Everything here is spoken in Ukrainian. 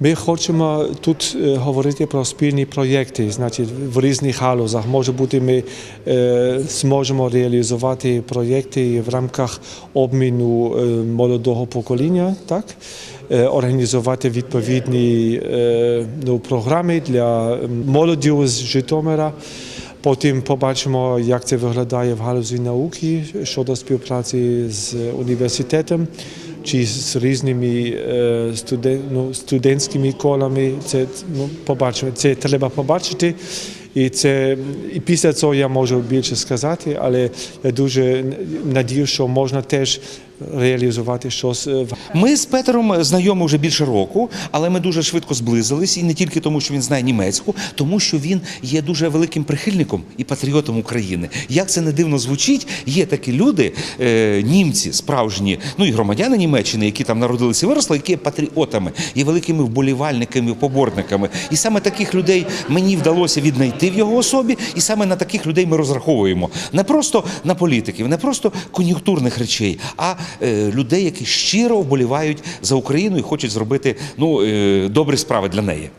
Ми хочемо тут е, говорити про спільні проєкти, значить, в різних галузах. Може бути, ми е, зможемо реалізувати проєкти в рамках обміну е, молодого покоління, так? Організувати відповідні ну, програми для молоді з Житомира. Потім побачимо, як це виглядає в галузі науки щодо співпраці з університетом či s raznimi eh, student, no, študentskimi kolami, se, no, pobačimo, se je treba pobačiti. І це і після цього я можу більше сказати, але я дуже надію, що можна теж реалізувати щось е, Ми з Петером знайомі вже більше року, але ми дуже швидко зблизились, і не тільки тому, що він знає німецьку, тому що він є дуже великим прихильником і патріотом України. Як це не дивно звучить, є такі люди, е, німці, справжні, ну і громадяни Німеччини, які там народилися і виросли, які є патріотами, є великими вболівальниками, поборниками. І саме таких людей мені вдалося віднайти в його особі, і саме на таких людей ми розраховуємо. Не просто на політиків, не просто кон'юнктурних речей, а е, людей, які щиро вболівають за Україну і хочуть зробити ну, е, добрі справи для неї.